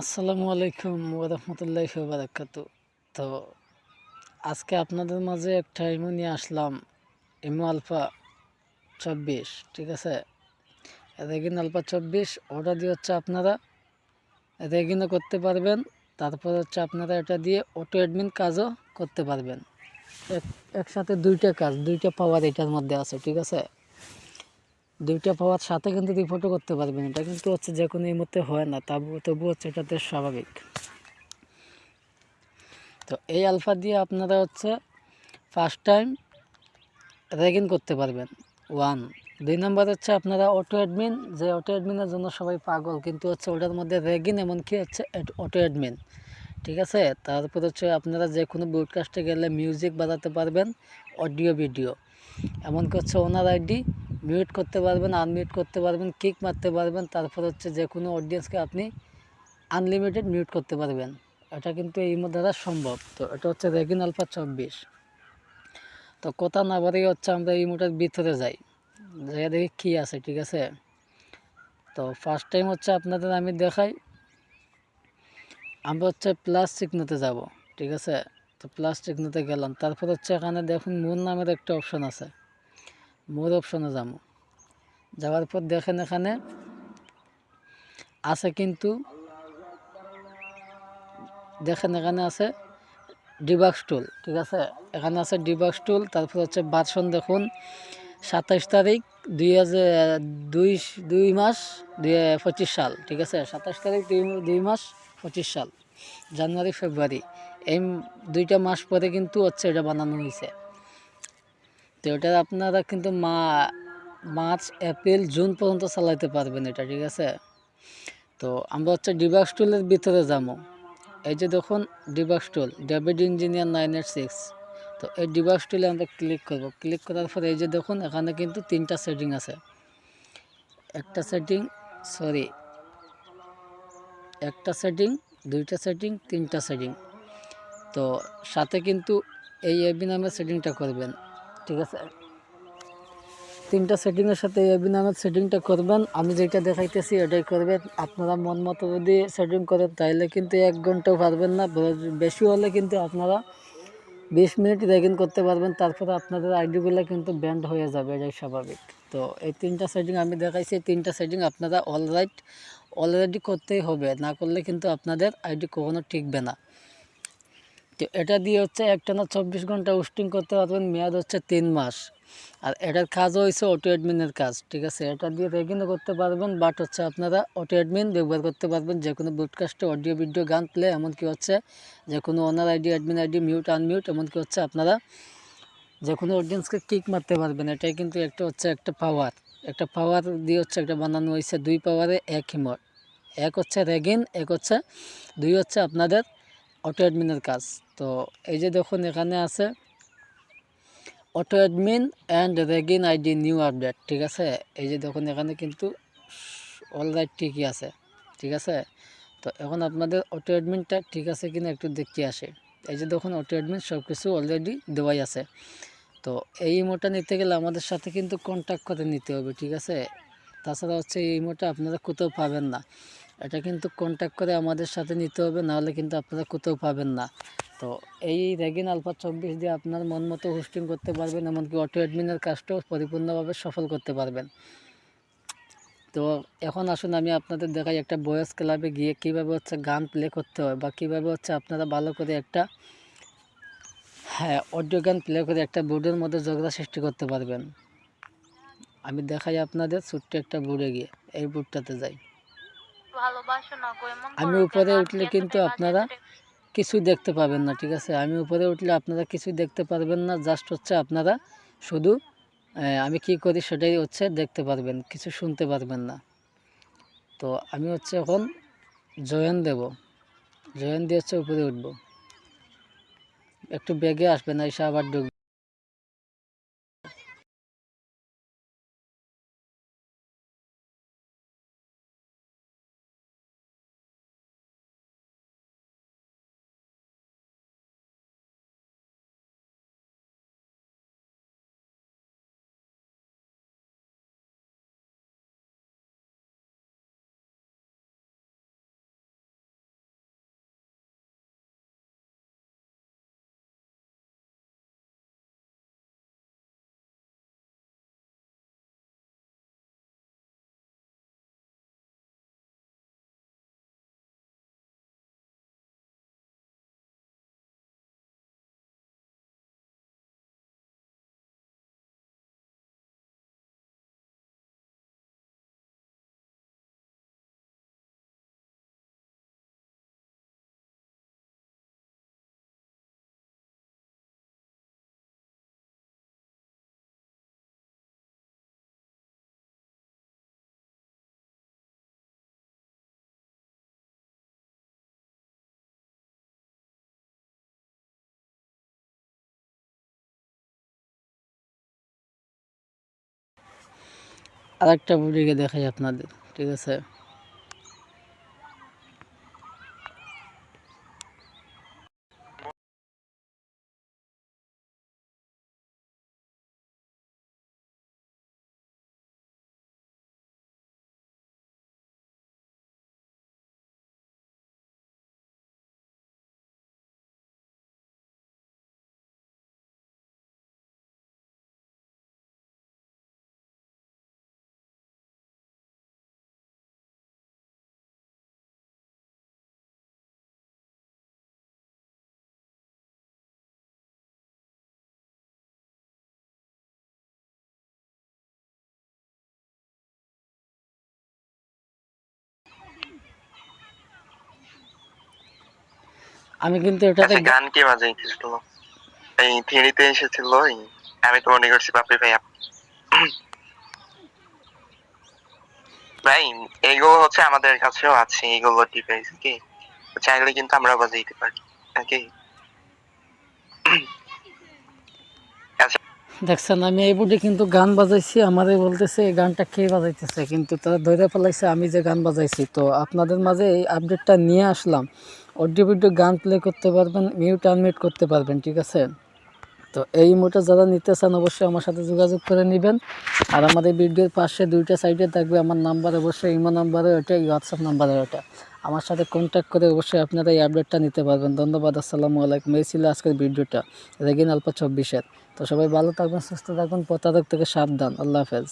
আসসালামু আলাইকুম ওরহমতুল্লাহ বারাকাতু তো আজকে আপনাদের মাঝে একটা ইমো নিয়ে আসলাম, ইমো আলফা চব্বিশ, ঠিক আছে? রেগিন আলফা চব্বিশ অর্ডার দিয়ে হচ্ছে আপনারা রেগিনও করতে পারবেন, তারপর হচ্ছে আপনারা এটা দিয়ে অটো অ্যাডমিন কাজও করতে পারবেন। এক, একসাথে দুইটা কাজ, দুইটা পাওয়ার এটার মধ্যে আছে, ঠিক আছে? দুইটা পাওয়ার সাথে কিন্তু রিপোর্টও করতে পারবেন এটা কিন্তু হচ্ছে যে কোনো এই মুহূর্তে হয় না, তবু তবু হচ্ছে এটাতে স্বাভাবিক। তো এই আলফা দিয়ে আপনারা হচ্ছে ফার্স্ট টাইম রেগিন করতে পারবেন। ওয়ান দুই নম্বর হচ্ছে আপনারা অটো অ্যাডমিন যে অটো অ্যাডমিনের জন্য সবাই পাগল, কিন্তু হচ্ছে ওটার মধ্যে রেগিন এমনকি হচ্ছে অটো অ্যাডমিন ঠিক আছে? তারপর হচ্ছে আপনারা যে কোনো ব্রডকাস্টে গেলে মিউজিক বাজাতে পারবেন অডিও ভিডিও এমনকি হচ্ছে ওনার আইডি মিউট করতে পারবেন আনমিউট করতে পারবেন কিক মারতে পারবেন, তারপর হচ্ছে যে কোনো অডিয়েন্সকে আপনি আনলিমিটেড মিউট করতে পারবেন। এটা কিন্তু এই দ্বারা সম্ভব। তো এটা হচ্ছে রেগিন আলফা চব্বিশ। তো কথা না বাড়িয়ে হচ্ছে আমরা এই মোটার ভিতরে যাই। যাই দেখি কী আছে, ঠিক আছে? তো ফার্স্ট টাইম হচ্ছে আপনাদের আমি দেখাই। আমরা হচ্ছে প্লাস চিকনোতে যাব, ঠিক আছে? তো প্লাস চিকনোতে গেলাম। তারপর হচ্ছে এখানে দেখুন মোর নামের একটা অপশন আছে। মোর অপশনে যাব। যাওয়ার পর দেখেন এখানে আছে কিন্তু, দেখেন এখানে আছে ডিবাক্স টুল ঠিক আছে? এখানে আছে ডিবাক্স টুল তারপর হচ্ছে বাসন দেখুন, সাতাইশ তারিখ দুই হাজার দুই দুই মাস দুই, পঁচিশ সাল, ঠিক আছে? সাতাশ তারিখ দুই মাস, পঁচিশ সাল, জানুয়ারি, ফেব্রুয়ারি। এই দুইটা মাস পরে কিন্তু হচ্ছে এটা বানানো হয়েছে তো এটা আপনারা কিন্তু মা, মার্চ, এপ্রিল, জুন পর্যন্ত চালাইতে পারবেন এটা, ঠিক আছে? তো আমরা হচ্ছে ডিবাক্স টুলের ভিতরে যাব। এই যে দেখুন ডিবাক্স tool, David engineer nine eight six. তো এই ডিবাক্স টুলে আমরা ক্লিক করব। ক্লিক করার পরে এই যে দেখুন, এখানে কিন্তু তিনটা সেটিং আছে। একটা সেটিং, সরি, একটা সেটিং, দুইটা সেটিং, তিনটা সেটিং। তো সাথে কিন্তু এই এবি নামের সেটিংটা করবেন, ঠিক আছে? তিনটা সেটিংয়ের সাথে এবি নামের সেটিংটা করবেন। আমি যেটা দেখাইতেছি এটাই করবেন। আপনারা মন মতো যদি সেটিং করেন তাহলে কিন্তু এক ঘন্টাও পারবেন না। বেশি হলে কিন্তু আপনারা বিশ মিনিট রেগিন করতে পারবেন। তারপরে আপনাদের আইডিগুলো কিন্তু ব্যান্ড হয়ে যাবে, এটাই স্বাভাবিক। তো এই তিনটা সেটিং আমি দেখাইছি। এই তিনটা সেটিং আপনারা অলরাইট অলরেডি করতেই হবে। না করলে কিন্তু আপনাদের আইডি কখনো টিকবে না। তো এটা দিয়ে হচ্ছে একটানা চব্বিশ ঘণ্টা উস্টিং করতে পারবেন, মেয়াদ হচ্ছে তিন মাস। আর এটার কাজও হয়েছে অটো অ্যাডমিনের কাজ, ঠিক আছে? এটা দিয়ে রেগিনও করতে পারবেন বাট হচ্ছে আপনারা অটো অ্যাডমিন ব্যবহার করতে পারবেন, যে কোনো ব্রডকাস্টে অডিও ভিডিও গান প্লে এমনকি হচ্ছে যে কোনো owner ID admin ID mute unmute এমনকি হচ্ছে আপনারা যে কোনো অডিয়েন্সকে কিক মারতে পারবেন। এটাই কিন্তু একটা হচ্ছে একটা পাওয়ার একটা পাওয়ার দিয়ে হচ্ছে একটা বানানো হয়েছে, দুই পাওয়ারে এক হিমট। এক হচ্ছে রেগিন এক হচ্ছে, দুই হচ্ছে আপনাদের অটো অ্যাডমিনের কাজ। তো এই যে দেখুন, এখানে আছে অটো অ্যাডমিন অ্যান্ড রেগিন আইডি নিউ আপডেট ঠিক আছে? এই যে দেখুন, এখানে কিন্তু অলরাইট ঠিকই আছে, ঠিক আছে? তো এখন আপনাদের অটো অ্যাডমিনটা ঠিক আছে কিনা একটু দেখতে আসে। এই যে দেখুন অটো অ্যাডমিন সব কিছু অলরেডি দেওয়াই আছে। তো এই ইমোটা নিতে গেলে আমাদের সাথে কিন্তু কন্ট্যাক্ট করে নিতে হবে, ঠিক আছে? তাছাড়া হচ্ছে এই ইমোটা আপনারা কোথাও পাবেন না। এটা কিন্তু কন্ট্যাক্ট করে আমাদের সাথে নিতে হবে, নাহলে কিন্তু আপনারা কোথাও পাবেন না। তো এই রেগিন আলফা চব্বিশ দিয়ে আপনার মন মতো হোস্টিং করতে পারবেন, এমনকি অটো অ্যাডমিনের কাজটাও পরিপূর্ণভাবে সফল করতে পারবেন। তো এখন আসুন, আমি আপনাদের দেখাই একটা বয়স ক্লাবে গিয়ে কীভাবে হচ্ছে গান প্লে করতে হয়, বা কীভাবে হচ্ছে আপনারা ভালো করে একটা হ্যাঁ অডিও গান প্লে করে একটা বোর্ডের মধ্যে ঝগড়া সৃষ্টি করতে পারবেন। আমি দেখাই আপনাদের ছোট্ট একটা বোর্ডে গিয়ে, এই বোর্ডটাতে যাই। আমি উপরে উঠলে কিন্তু আপনারা কিছু দেখতে পাবেন না ঠিক আছে? আমি উপরে উঠলে আপনারা কিছু দেখতে পারবেন না জাস্ট হচ্ছে আপনারা শুধু আমি কি করি সেটাই হচ্ছে দেখতে পারবেন কিছু শুনতে পারবেন না। তো আমি হচ্ছে এখন জয়েন দেব জয়েন দিয়ে হচ্ছে উপরে উঠবো। একটু বেগে আসবেন এসে আবার ঢুকবে আরেকটা ভিডিওকে দেখাই আপনাদের ঠিক আছে? আমি কিন্তু এটাতে গান গান কে ছিল এই থিয়েরিতে এসেছিল আমি তো মনে করছি বাপরে ভাই ভাই এইগুলো হচ্ছে আমাদের কাছেও আছে এইগুলো ডিভাইস কি চাইলে কিন্তু আমরা বাজাইতে পারি নাকি? দেখছেন, আমি এই বুডি কিন্তু গান বাজাইছি, আমারে বলতেছে, এই গানটা কে বাজাইতেছে? কিন্তু তারা ধরে ফেলাইছে, আমি যে গান বাজাইছি। তো আপনাদের মাঝে এই আপডেটটা নিয়ে আসলাম। অডিও ভিডিও গান প্লে করতে পারবেন, মিউট, আনমিউট করতে পারবেন, ঠিক আছে? তো এই মোটা যারা নিতে চান, অবশ্যই আমার সাথে যোগাযোগ করে নেবেন। আর আমাদের ভিডিওর পাশে দুইটা সাইডে থাকবে আমার নাম্বার, অবশ্যই ইমো নাম্বারে ওটা হোয়াটসঅ্যাপ নাম্বারে ওটা আমার সাথে কন্ট্যাক্ট করে অবশ্যই আপনারা এই আপডেটটা নিতে পারবেন। ধন্যবাদ, আসসালামু আলাইকুম। এই ছিল আজকের ভিডিওটা। রেগিন আলপা চব্বিশের। তো সবাই ভালো থাকবেন, সুস্থ থাকবেন প্রতারক থেকে সাবধান। আল্লাহ হাফেজ।